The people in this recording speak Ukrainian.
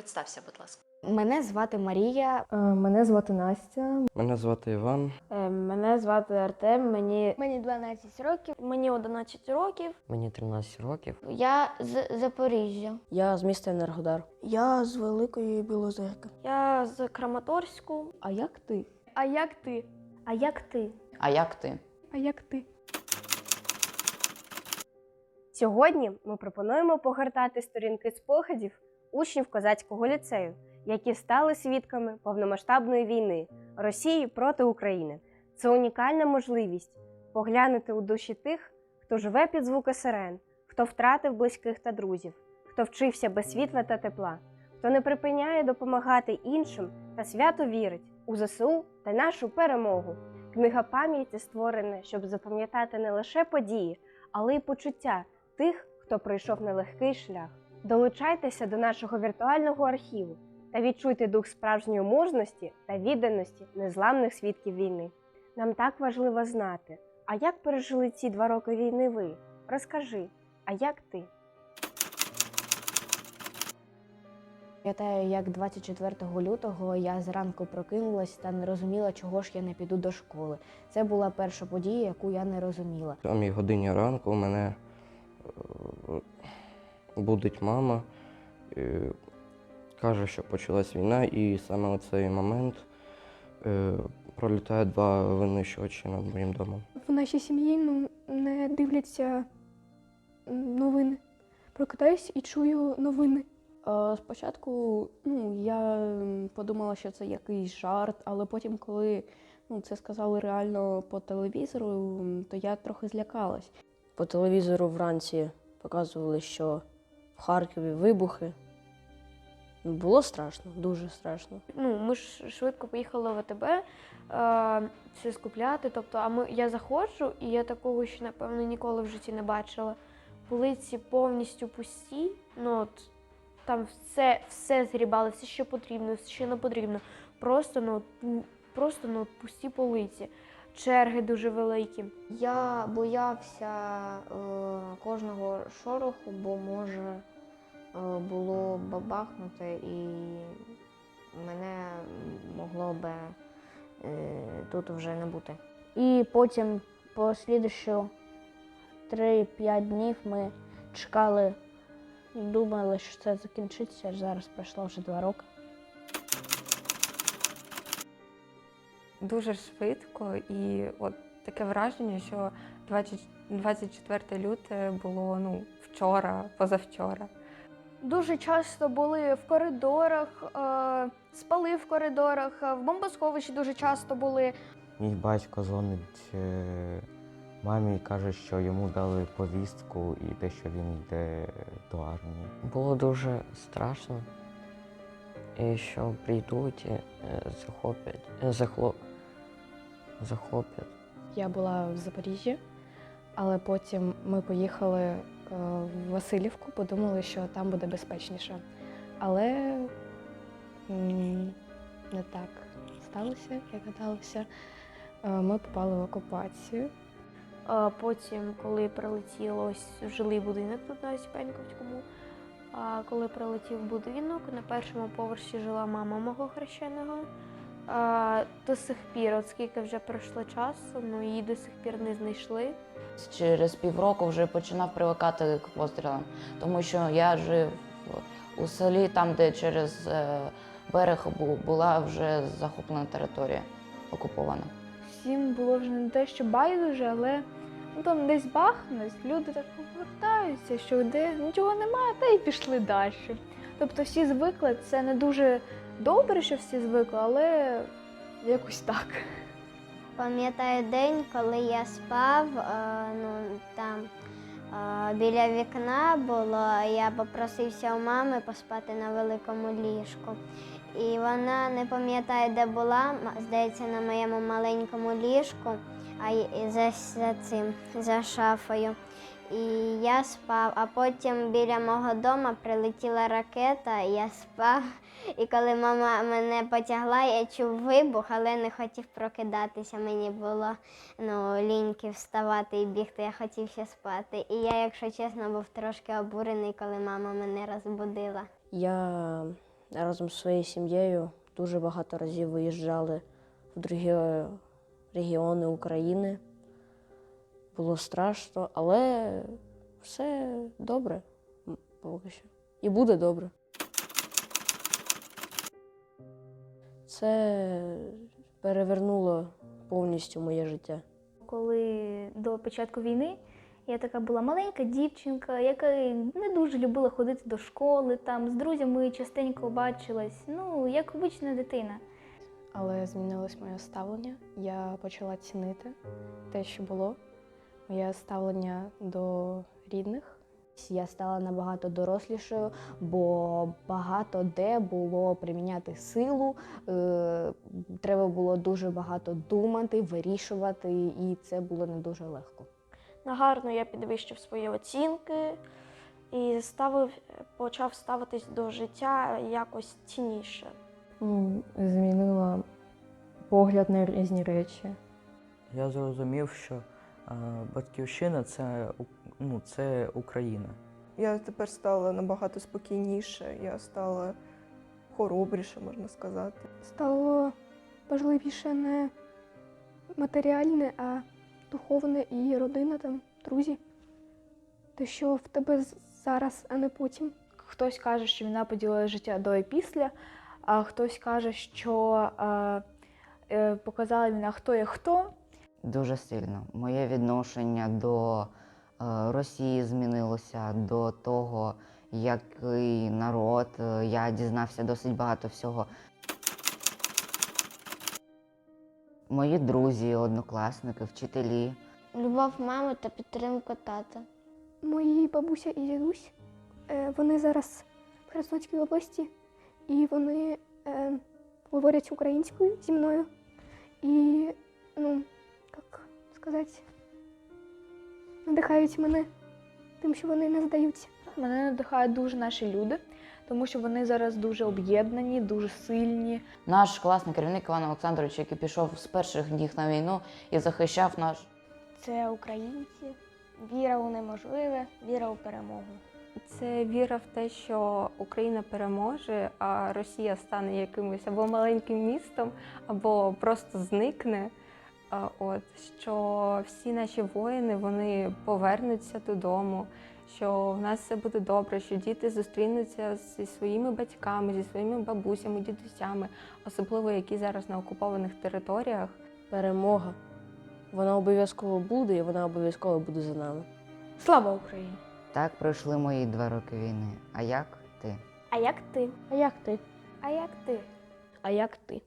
Представся, будь ласка. Мене звати Марія. Е, Мене звати Настя. Мене звати Іван. Е, Мене звати Артем, мені Мені 12 років. мені 11 років. Мені 13 років. Я з Запоріжжя. Я з міста Енергодар. Я з Великої Білозерки. Я з Краматорську. А як ти? А як ти? А як ти? А як ти? А як ти? Сьогодні ми пропонуємо погортати сторінки спогадів учнів козацького ліцею, які стали свідками повномасштабної війни Росії проти України. Це унікальна можливість поглянути у душі тих, хто живе під звуки сирен, хто втратив близьких та друзів, хто вчився без світла та тепла, хто не припиняє допомагати іншим та свято вірить у ЗСУ та нашу перемогу. Книга пам'яті створена, щоб запам'ятати не лише події, але й почуття тих, хто пройшов нелегкий шлях. Долучайтеся до нашого віртуального архіву та відчуйте дух справжньої мужності та відданості незламних свідків війни. Нам так важливо знати, а як пережили ці два роки війни ви? Розкажи, а як ти? Пам'ятаю, як 24 лютого я зранку прокинулась та не розуміла, чого ж я не піду до школи. Це була перша подія, яку я не розуміла. О сьомій годині ранку мене будить мама, е, каже, що почалась війна, і саме у цей момент е, пролітає два винищувачі над моїм домом. В нашій сім'ї ну, не дивляться новини. Прокидаюсь і чую новини. Е, Спочатку ну, я подумала, що це якийсь жарт, але потім, коли ну, це сказали реально по телевізору, то я трохи злякалась. По телевізору вранці показували, що в Харкові вибухи. Ну, Було страшно, дуже страшно. Ну, ми ж швидко поїхали в АТБ е, все скупляти. Тобто, а ми, я заходжу, і я такого ще, напевно, ніколи в житті не бачила. Полиці повністю пусті. Ну, от, там все, все згрібали, все, що потрібно, все, що не потрібно. Просто, ну, просто ну, пусті полиці. Черги дуже великі. Я боявся е, кожного шороху, бо може е, було бабахнути і мене могло би е, тут вже не бути. І потім по слідущу 3-5 днів ми чекали, думали, що це закінчиться. Зараз пройшло вже два роки. Дуже швидко, і от таке враження, що 20 24 люте було ну, вчора, позавчора. Дуже часто були в коридорах, е, спали в коридорах, е, в бомбосховищі дуже часто були. Мій батько дзвонить е, мамі і каже, що йому дали повістку і те, що він йде до армії. Було дуже страшно, і що прийдуть, е, захоплять, е, захло, захоплять. Я була в Запоріжжі, але потім ми поїхали е, в Васильівку, подумали, що там буде безпечніше. Але не так сталося, як гадалося. Ми попали в окупацію. Потім, коли прилетіло жилий будинок тут на Осіпеньківському, а коли прилетів будинок, на першому поверсі жила мама мого хрещеного. До сих пір, от скільки вже пройшло часу, ну її до сих пір не знайшли. Через півроку вже починав привикати к пострілам, тому що я жив у селі, там, де через е, берег була вже захоплена територія окупована. Всім було вже не те, що байдуже, але ну, там десь бахнуть, люди так повертаються, що де нічого немає, та й пішли далі. Тобто всі звикли, це не дуже добре, що всі звикли, але якось так. Пам'ятаю день, коли я спав, е, ну там е, біля вікна було, я попросився у мами поспати на великому ліжку. І вона не пам'ятає, де була, здається, на моєму маленькому ліжку, а за, за цим, за шафою. І я спав, а потім біля мого дому прилетіла ракета, і я спав. І коли мама мене потягла, я чув вибух, але не хотів прокидатися. Мені було ну, ліньки вставати і бігти, я хотів ще спати. І я, якщо чесно, був трошки обурений, коли мама мене розбудила. Я разом з своєю сім'єю дуже багато разів виїжджали в другі регіони України. Було страшно, але все добре поки що. І буде добре. Це перевернуло повністю моє життя. Коли до початку війни я така була маленька дівчинка, яка не дуже любила ходити до школи, там з друзями частенько бачилась, ну, як обична дитина. Але змінилось моє ставлення. Я почала цінити те, що було, моє ставлення до рідних. Я стала набагато дорослішою, бо багато де було приміняти силу. Е, треба було дуже багато думати, вирішувати, і це було не дуже легко. Нагарно я підвищив свої оцінки і ставив, почав ставитись до життя якось цінніше. Змінила погляд на різні речі. Я зрозумів, що е, батьківщина це, ну, це Україна. Я тепер стала набагато спокійніше, я стала хоробріше, можна сказати. Стало важливіше не матеріальне, а духовне і родина, там, друзі. Те, що в тебе зараз, а не потім. Хтось каже, що війна поділила життя до і після, а хтось каже, що е, е, показала війна, хто є хто. Дуже сильно. Моє відношення до е, Росії змінилося, до того, який народ. Е, Я дізнався досить багато всього. Мої друзі, однокласники, вчителі. Любов мами та підтримка тата. Мої бабуся і дідусь, вони зараз в Херсонській області, і вони е, говорять українською зі мною. І, ну, як сказати, надихають мене тим, що вони не здаються. Мене надихають дуже наші люди, тому що вони зараз дуже об'єднані, дуже сильні. Наш класний керівник Іван Олександрович, який пішов з перших днів на війну і захищав наш Це українці, віра у неможливе, віра у перемогу. Це віра в те, що Україна переможе, а Росія стане якимось або маленьким містом, або просто зникне. От що всі наші воїни вони повернуться додому, що в нас все буде добре, що діти зустрінуться зі своїми батьками, зі своїми бабусями, дідусями, особливо які зараз на окупованих територіях. Перемога. Вона обов'язково буде, і вона обов'язково буде за нами. Слава Україні! Так пройшли мої два роки війни. А як ти? А як ти? А як ти? А як ти? А як ти?